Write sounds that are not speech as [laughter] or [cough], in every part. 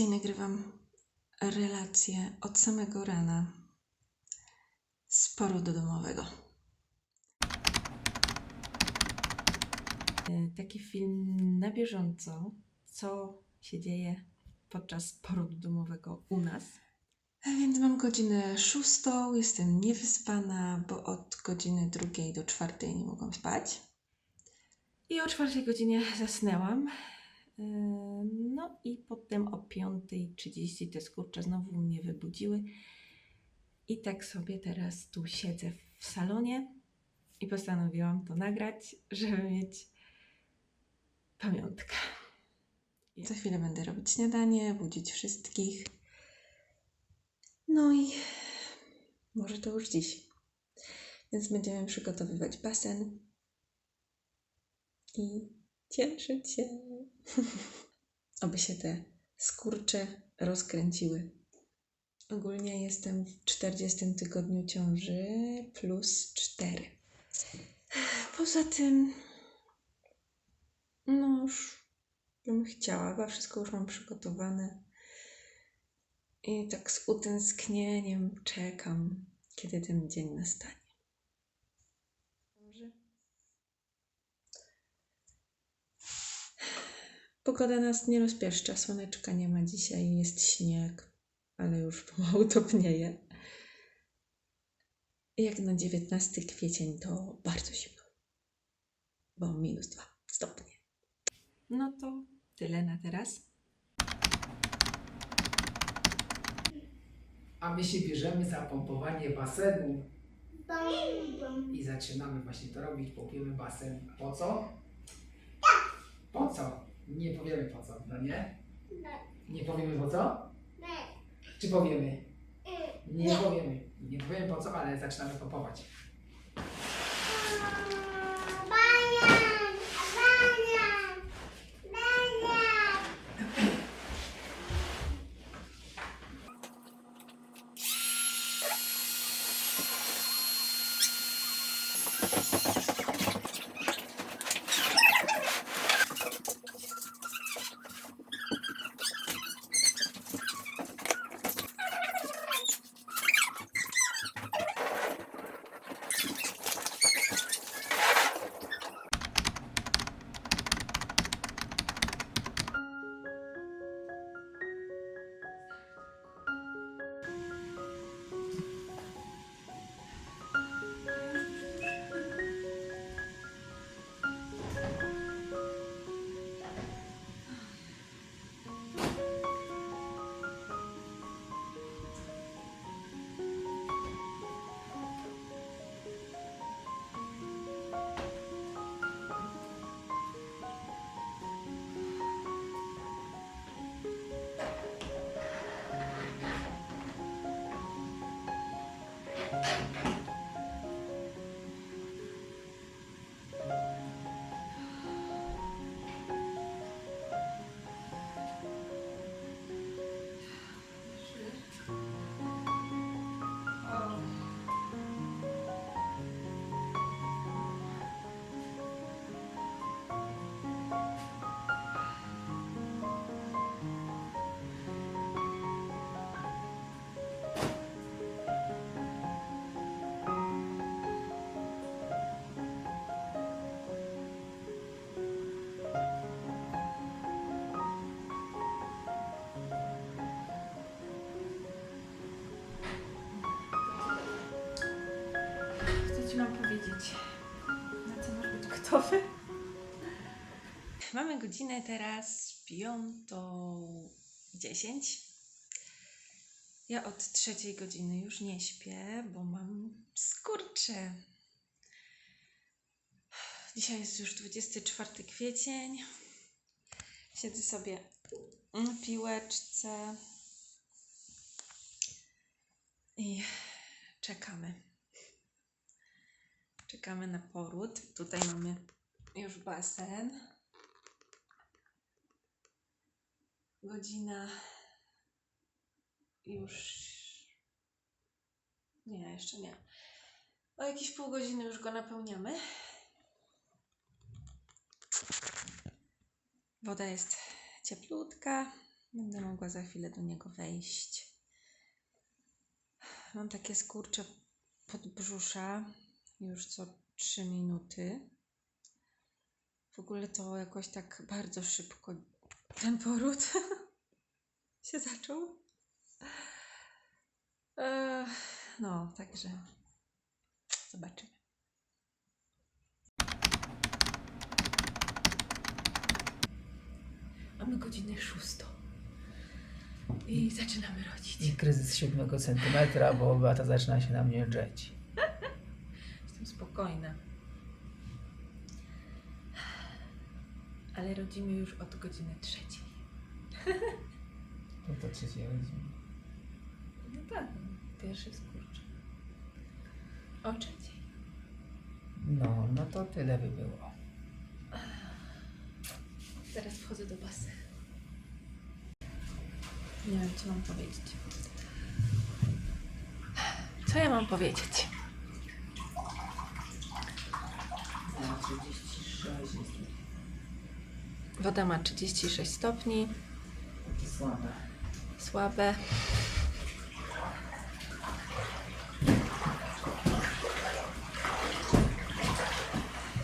Dzisiaj nagrywam relację od samego rana z porodu domowego. E, Taki film na bieżąco, co się dzieje podczas porodu domowego u nas. A więc mam godzinę szóstą, jestem niewyspana, bo od godziny drugiej do czwartej nie mogłam spać. I o czwartej godzinie zasnęłam. Yy, No i potem o 5.30 te skurcze znowu mnie wybudziły. I tak sobie teraz tu siedzę w salonie i postanowiłam to nagrać, żeby mieć pamiątkę. Za chwilę będę robić śniadanie, budzić wszystkich. No i może to już dziś. Więc będziemy przygotowywać basen i cieszyć się. [laughs] Oby się te skurcze rozkręciły. Ogólnie jestem w 40 tygodniu ciąży plus 4. Poza tym, no już bym chciała, chyba wszystko już mam przygotowane. I tak z utęsknieniem czekam, kiedy ten dzień nastanie. Pogoda nas nie rozpieszcza, słoneczka nie ma dzisiaj, jest śnieg, ale już [laughs] pomału topnieje. I Jak na 19 kwiecień to bardzo zimno, bo minus 2 stopnie. No to tyle na teraz. A my się bierzemy za pompowanie basenu i zaczynamy właśnie to robić. Pompujemy basen. Po co? Po co? Nie powiemy po co, no nie? Nie powiemy po co? Czy powiemy? Nie, powiemy. Nie powiemy po co, ale zaczynamy pompować. Co ci mam powiedzieć? Na co masz być gotowy? Mamy godzinę teraz piątą dziesięć. Ja od trzeciej godziny już nie śpię, bo mam skurcze. Dzisiaj jest już 24 kwiecień. Siedzę sobie na piłeczce i czekamy. Czekamy na poród. Tutaj mamy już basen. Godzina już. Nie, jeszcze nie. O jakieś pół godziny już go napełniamy. Woda jest cieplutka. Będę mogła za chwilę do niego wejść. Mam takie skurcze podbrzusza już co 3 minuty. W ogóle to jakoś tak bardzo szybko ten poród [laughs] się zaczął. No, także zobaczymy. Mamy godzinę szóstą i zaczynamy rodzić. I kryzys siódmego centymetra, bo Beata zaczyna się na mnie drzeć. Spokojna. Ale rodzimy już od godziny trzeciej. To to trzeciej rodziny. No tak, pierwszy skurcz. O trzeciej. No, no to tyle by było. Teraz wchodzę do basenu. Nie wiem, co mam powiedzieć. Co ja mam powiedzieć? 36 jest Woda ma 36 stopni, słabe. słabe.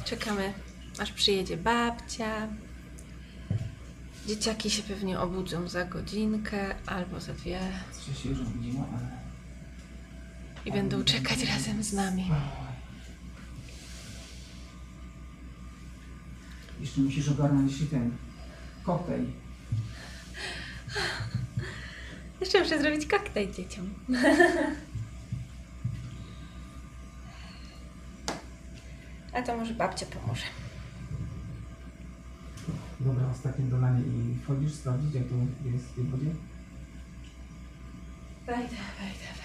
Czekamy, aż przyjedzie babcia. Dzieciaki się pewnie obudzą za godzinkę albo za dwie się już obudziła, ale... i będą czekać razem z nami. Jeszcze musisz ogarnąć się ten koktajl. Jeszcze muszę zrobić koktajl dzieciom. A to może babcia pomoże. Dobra, ostatnie dolanie i wchodzisz sprawdzić jak to jest w tej wodzie? Wejdę, wejdę, wejdę, wejdę.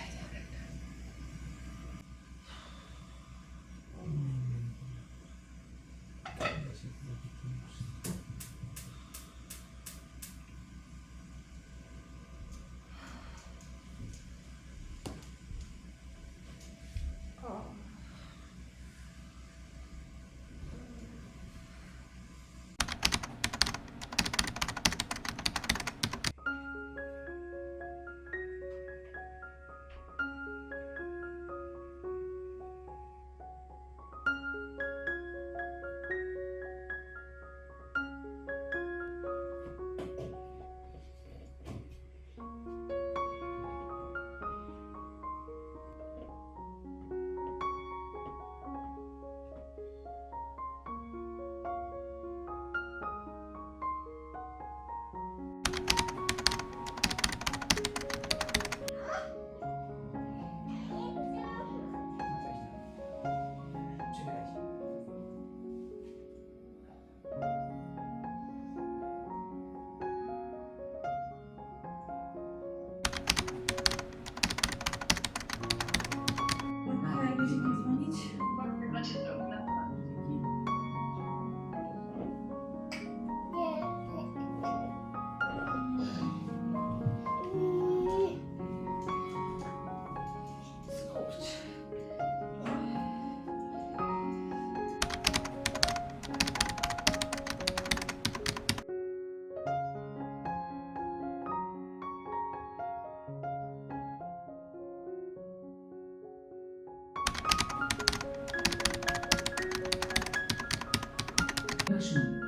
Tamo junto.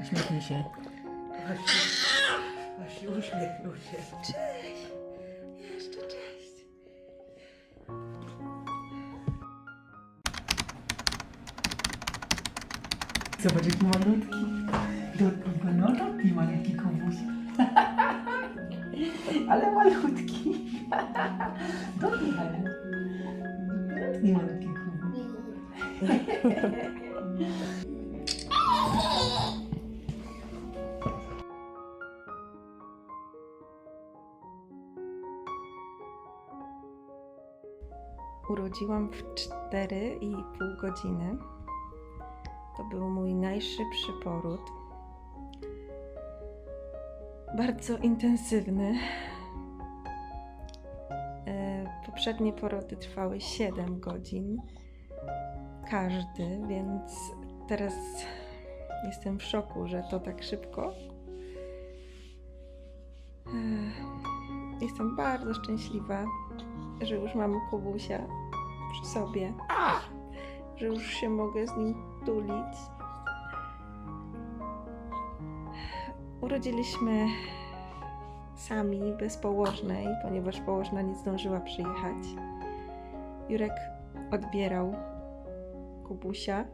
Uśmiechnij się. Właśnie, właśnie uśmiechnął się. Cześć! Jeszcze cześć! Zobacz jaki malutki. Dorki, no taki malutki komuś. [laughs] Ale malutki. [laughs] Dorki, ale. Malutki, malutki komuś. [laughs] Urodziłam w 4,5 godziny. To był mój najszybszy poród. Bardzo intensywny. E, Poprzednie porody trwały 7 godzin. Każdy, więc teraz jestem w szoku, że to tak szybko. E, Jestem bardzo szczęśliwa, że już mam Kubusia przy sobie, że już się mogę z nim tulić. Urodziliśmy sami, bez położnej, ponieważ położna nie zdążyła przyjechać. Jurek odbierał Kubusia. [laughs]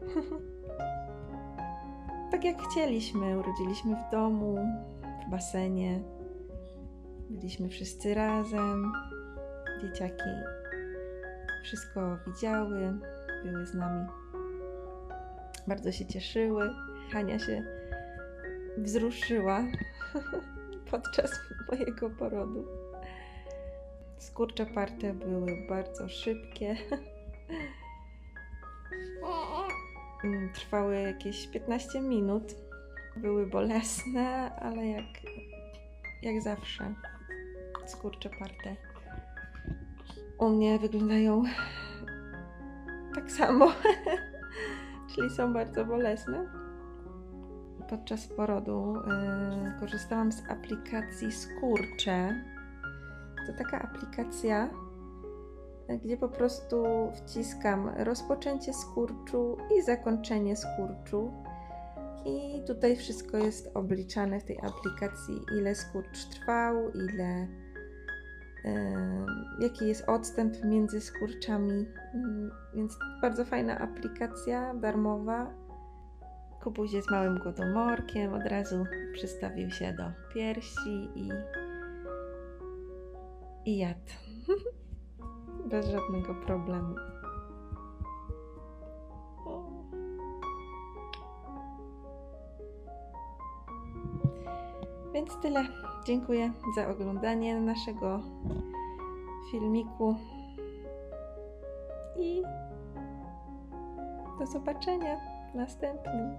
tak jak chcieliśmy, urodziliśmy w domu, w basenie. Byliśmy wszyscy razem. Dzieciaki wszystko widziały, były z nami. Bardzo się cieszyły. Hania się wzruszyła [laughs] podczas mojego porodu. Skurcze parte były bardzo szybkie. [laughs] Trwały jakieś 15 minut. Były bolesne, ale jak, jak zawsze skurcze parte u mnie wyglądają tak samo, [laughs] czyli są bardzo bolesne. Podczas porodu y, korzystałam z aplikacji Skurcze. To taka aplikacja, gdzie po prostu wciskam rozpoczęcie skurczu i zakończenie skurczu. I tutaj wszystko jest obliczane w tej aplikacji, ile skurcz trwał, ile jaki jest odstęp między skurczami. Mm, Więc bardzo fajna aplikacja, darmowa. Kubuś jest małym głodomorkiem, od razu przystawił się do piersi i, i jadł. [laughs] Bez żadnego problemu. Więc tyle. Dziękuję za oglądanie naszego filmiku. I do zobaczenia w następnym.